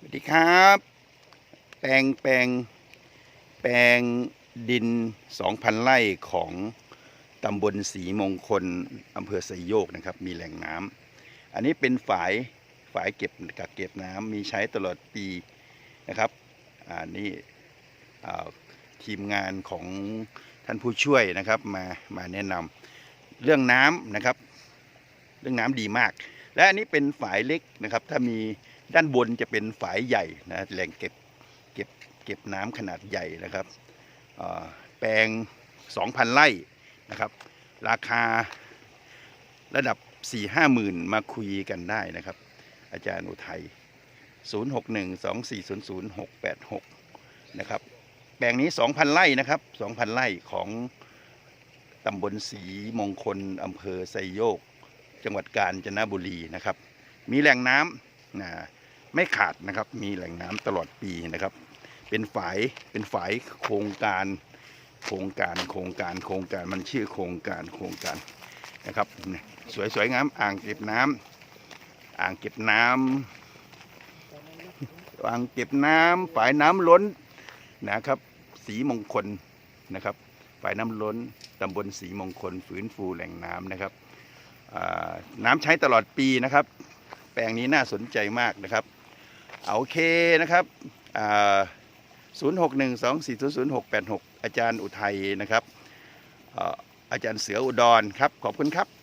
สวัสดีครับ แปลงแปลงแปลงดิน 2,000 ไร่ของตำบลศรีมงคลอำเภอไซโยกนะครับ มีแหล่งน้ำอันนี้เป็นฝายฝายเก็บกักเก็บน้ำมีใช้ตลอดปีนะครับอ่านี่ทีมงานของท่านผู้ช่วยนะครับมามาแนะนำเรื่องน้ำนะครับ เรื่องน้ำดีมาก และอันนี้เป็นฝายเล็กนะครับ ถ้ามี ด้านบนจะเป็นฝายใหญ่นะแหล่งเก็บเก็บเก็บน้ำขนาดใหญ่นะครับแปลง 2,000 ไร่นะครับ ราคาระดับ 4 5หมื่นมาคุยกันได้นะครับ อาจารย์อุทัย 0612400686 นะครับ แปลงนี้ 2,000 ไร่นะครับ 2,000 ไร่ของตำบลศรีมงคลอำเภอไซโยก จังหวัดกาญจนบุรีนะครับ มีแหล่งน้ำนะ ไม่ขาดนะครับ มีแหล่งน้ำตลอดปีนะครับ เป็นฝายเป็นฝายโครงการ โครงการโครงการโครงการมันชื่อโครงการโครงการนะครับเนี่ยสวยๆงามอ่างเก็บน้ำอ่างเก็บน้ำอ่างเก็บน้ำฝายน้ำล้นนะครับ สีมงคลนะครับฝายน้ำล้นตำบลสีมงคลฟื้นฟูแหล่งน้ำนะครับน้ำใช้ตลอดปีนะครับ แปลงนี้น่าสนใจมากนะครับ โอเคนะครับศูนย์หกหนึ่งสองสี่ศูนย์ศูนย์หกแปดหกอาจารย์อุทัยนะครับอาจารย์เสืออุดรครับ ขอบคุณครับ